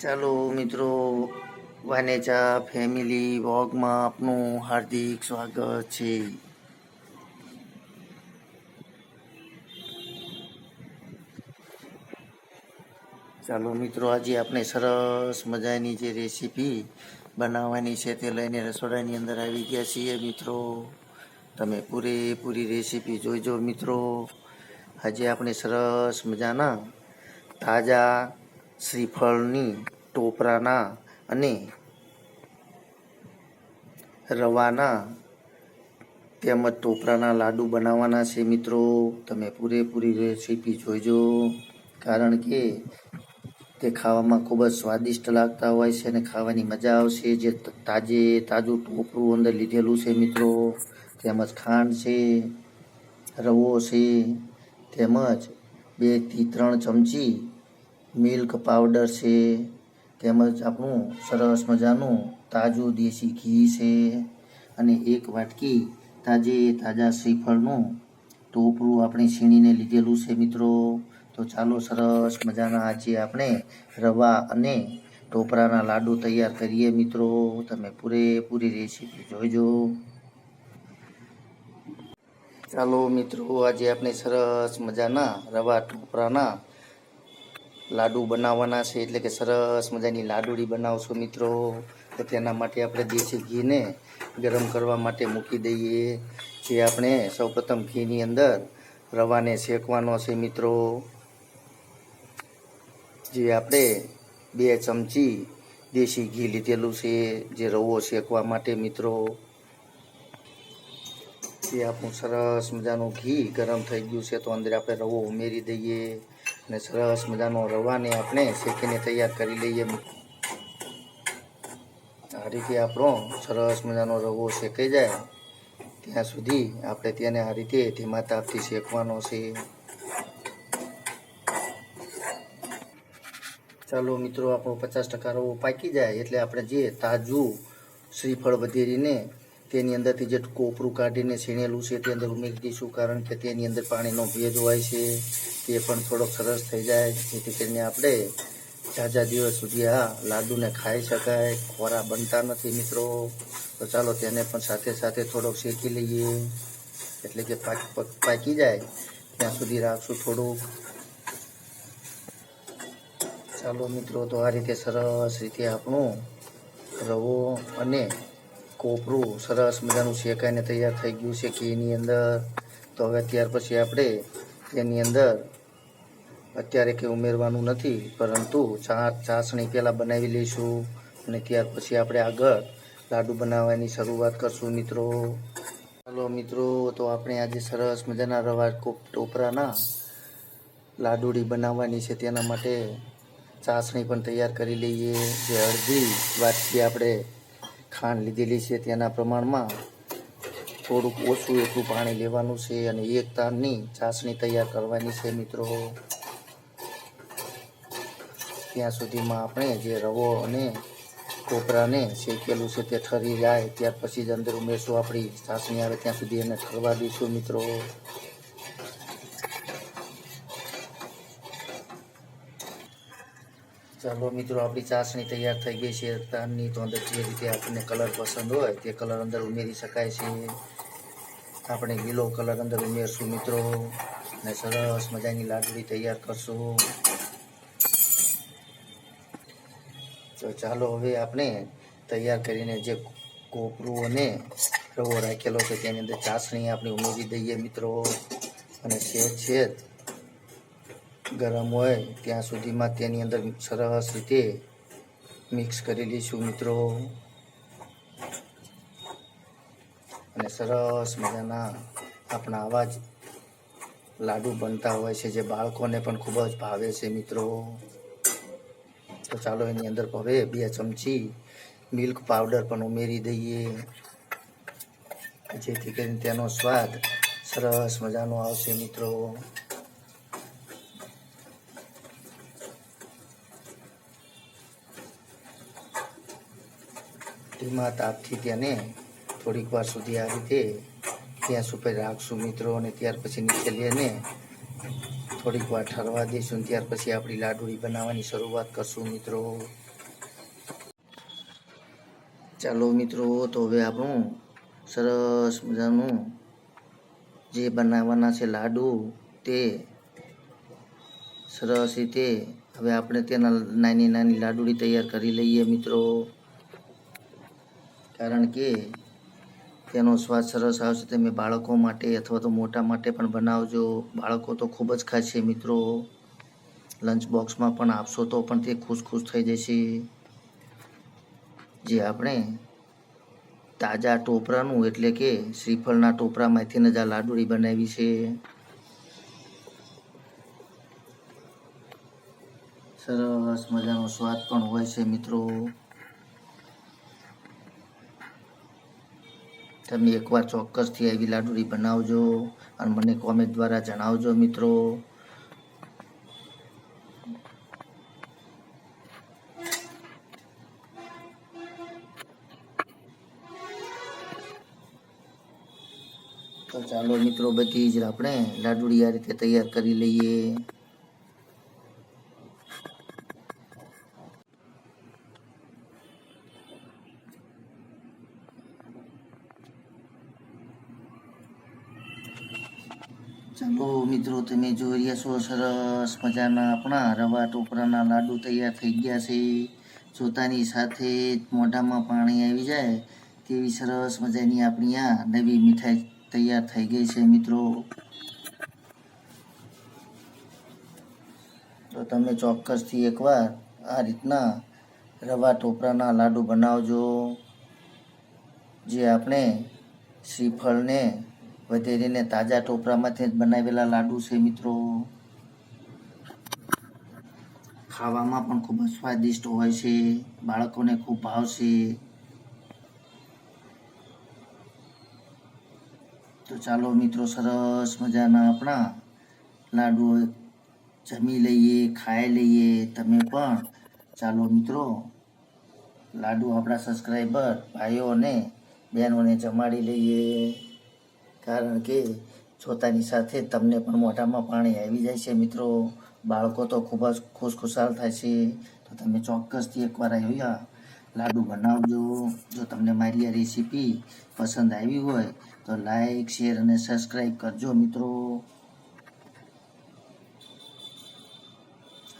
ચાલો મિત્રો વાનેચા ફેમિલી વોગમાં આપનું હાર્દિક સ્વાગત છે. ચાલો મિત્રો, આજે આપણે સરસ મજાની જે રેસીપી બનાવવાની છે તે લઈને રસોડાની અંદર આવી ગયા છીએ મિત્રો. તમે પૂરેપૂરી રેસીપી જોઈજો મિત્રો. આજે આપણે સરસ મજાના તાજા શ્રીફળની ટોપરાના અને રવાના તેમજ ટોપરાના લાડુ બનાવવાના છે મિત્રો. તમે પૂરેપૂરી રેસીપી જોઈજો, કારણ કે તે ખાવામાં ખૂબ જ સ્વાદિષ્ટ લાગતા હોય છે અને ખાવાની મજા આવશે. જે તાજે, તાજું ટોપરું અંદર લીધેલું છે મિત્રો. તેમજ ખાંડ છે, રવો છે, તેમજ બેથી ત્રણ ચમચી મિલ્ક પાવડર છે, તેમજ આપણું સરસ મજાનું તાજું દેશી ઘી છે અને એક વાટકી તાજે તાજા શ્રીફળનું ટોપરું આપણે છીણીને લીધેલું છે મિત્રો. તો ચાલો સરસ મજાના આજે આપણે રવા અને ટોપરાના લાડુ તૈયાર કરીએ મિત્રો. તમે પૂરેપૂરી રેસીપી જોઈજો. ચાલો મિત્રો, આજે આપણે સરસ મજાના રવા ટોપરાના લાડુ બનાવવાના છે, એટલે કે સરસ મજાની લાડુડી બનાવશું મિત્રો. તો તેના માટે આપણે દેશી ઘીને ગરમ કરવા માટે મૂકી દઈએ, જે આપણે સૌપ્રથમ ઘીની અંદર રવાને શેકવાનો છે મિત્રો. જે આપણે બે ચમચી દેશી ઘી લીધેલું છે, જે રવો શેકવા માટે મિત્રો. જે આપણું સરસ મજાનું ઘી ગરમ થઈ ગયું છે, તો અંદર આપણે રવો ઉમેરી દઈએ. અને સરસ મજાનો રવાને આપણે શેકીને તૈયાર કરી લઈએ. આ રીતે આપણો સરસ મજાનો રવો શેકાઈ જાય. ત્યાં સુધી આપણે તેને આ રીતે ધીમા તાપથી શેકવાનો છે. ચાલો મિત્રો, આપણો પચાસ ટકા રવો પાકી જાય એટલે આપણે જે તાજું શ્રીફળ વધેરીને તેની અંદરથી જે કોપરું કાઢીને છીણેલું છે તે અંદર ઉમેરી દઈશું કારણ કે તેની અંદર પાણીનો ભેજ હોય છે. તે પણ થોડોક સરસ થઈ જાય. જેથી કરીને આપણે ઝાઝા દિવસ સુધી આ લાડુને ખાઈ શકાય. ખોરા બનતા નથી મિત્રો. તો ચાલો તેને પણ સાથે સાથે થોડોક શેકી લઈએ. એટલે કે પાકી જાય. ત્યાં સુધી રાખશું થોડુંક. ચાલો મિત્રો, તો આ રીતે સરસ રીતે આપણું રવો અને કોપરું સરસ મજાનું શેકાઈને તૈયાર થઈ ગયું છે ઘીની અંદર. તો હવે ત્યાર પછી આપણે તેની અંદર અત્યારે કે ઉમેરવાનું નથી, પરંતુ ચા, ચાસણી પહેલાં બનાવી લઈશું અને ત્યાર પછી આપણે આગળ લાડુ બનાવવાની શરૂઆત કરશું મિત્રો. ચાલો મિત્રો, તો આપણે આજે સરસ મજાના રવા ટોપરાના લાડુડી બનાવવાની છે, તેના માટે ચાસણી પણ તૈયાર કરી લઈએ. જે અડધી વાટકી આપણે ખાંડ લીધેલી છે તેના પ્રમાણમાં થોડુંક ઓછું એટલું પાણી લેવાનું છે અને એક તારની ચાસણી તૈયાર કરવાની છે મિત્રો. ત્યાં સુધીમાં આપણે જે રવો અને કોપરાને શેકેલું છે તે ઠરી જાય, ત્યાર પછી જ અંદર ઉમેરશું. આપણી ચાસણી આવે ત્યાં સુધી એને ઠરવા દઈશું મિત્રો. ચાલો મિત્રો, આપણી ચાસણી તૈયાર થઈ ગઈ છે. તારની તો અંદર જે રીતે આપણને કલર પસંદ હોય તે કલર અંદર ઉમેરી શકાય છે. આપણે લીલો કલર અંદર ઉમેરશું મિત્રો અને સરસ મજાની લાડુડી તૈયાર કરશું. તો ચાલો હવે આપણે તૈયાર કરીને જે કોપરું અને રવો રાખેલો છે તેની અંદર ચાસણી આપણે ઉમેરી દઈએ મિત્રો. અને છેદ સેજ ગરમ હોય, ત્યાં સુધીમાં તેની અંદર સરસ રીતે મિક્સ કરી લઈશું મિત્રો. અને સરસ મજાના આપણા આવા જ લાડુ બનતા હોય છે, જે બાળકોને પણ ખૂબ જ ભાવે છે મિત્રો. તો ચાલો એની અંદર હવે બે ચમચી મિલ્ક પાવડર પણ ઉમેરી દઈએ. જેથી કરીને તેનો સ્વાદ સરસ મજાનો આવશે મિત્રો. ધીમા તાપથી તેને થોડીક વાર સુધી આ રીતે ગેસ ઉપર રાખશું મિત્રો અને ત્યાર પછી નીચે લઈને થોડીક વાર ઠરવા દઈશું. ત્યાર પછી આપણી લાડુળી બનાવવાની શરૂઆત કરશું મિત્રો. ચાલો મિત્રો, તો હવે આપણું સરસ મજાનું જે બનાવવાના છે લાડુ તે સરસ રીતે હવે આપણે તેના નાની નાની લાડુડી તૈયાર કરી લઈએ મિત્રો. કારણ કે તેનો સ્વાદ સરસ આવશે તમે બાળકો માટે અથવા તો મોટા માટે પણ બનાવજો. બાળકો તો ખૂબ જ ખાશે મિત્રો. લંચ બોક્સમાં પણ આપશો તો પણ તે ખુશ ખુશ થઈ જશે. જે આપણે તાજા ટોપરાનું એટલે કે શ્રીફળના ટોપરામાંથી જ આ લાડુડી બનાવી છે. સરસ મજાનો સ્વાદ પણ હોય છે મિત્રો. તમે એકવાર ચોક્કસથી આવી લાડુડી બનાવજો અને મને કોમેન્ટ દ્વારા જણાવજો મિત્રો. તો ચાલો મિત્રો બધી જ આપણે લાડુડી આ રીતે તૈયાર કરી લઈએ. ચાલો. મિત્રો, તમે જોઈ રહ્યા છો, સરસ મજાના આપણા રવા ટોપરાના લાડુ તૈયાર થઈ ગયા છે. જોતાની સાથે મોઢામાં પાણી આવી જાય તેવી સરસ મજાની આપણી આ નવી મીઠાઈ તૈયાર થઈ ગઈ છે, મિત્રો. તો તમે ચોક્કસથી એકવાર આ રીતના રવા ટોપરાના લાડુ બનાવજો, જે આપણે શ્રીફળને વધેરીને તાજા ટોપરામાંથી જ બનાવેલા લાડુ છે, મિત્રો. ખાવામાં પણ ખૂબ જ સ્વાદિષ્ટ હોય છે, બાળકોને ખૂબ ભાવશે. તો ચાલો, મિત્રો, સરસ મજાના આપણા લાડુ જમી લઈએ, ખાઈ લઈએ. તમે પણ ચાલો, મિત્રો, લાડુ આપણા સબસ્ક્રાઈબર ભાઈઓ અને બહેનોને જમાડી લઈએ. કારણ કે જોતાની સાથે તમને પણ મોઢામાં પાણી આવી જાય છે મિત્રો. બાળકો તો ખૂબ જ ખુશખુશાલ થાય છે. તો તમે ચોક્કસથી એકવાર આવ્યા લાડુ બનાવજો. જો તમને મારી આ રેસીપી પસંદ આવી હોય, તો લાઈક, શેર અને સબસ્ક્રાઈબ કરજો મિત્રો.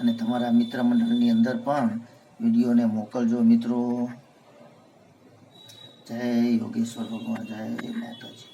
અને તમારા મિત્ર મંડળની અંદર પણ વિડીયોને મોકલજો મિત્રો. જય યોગેશ્વર ભગવાન, જય માતાજી.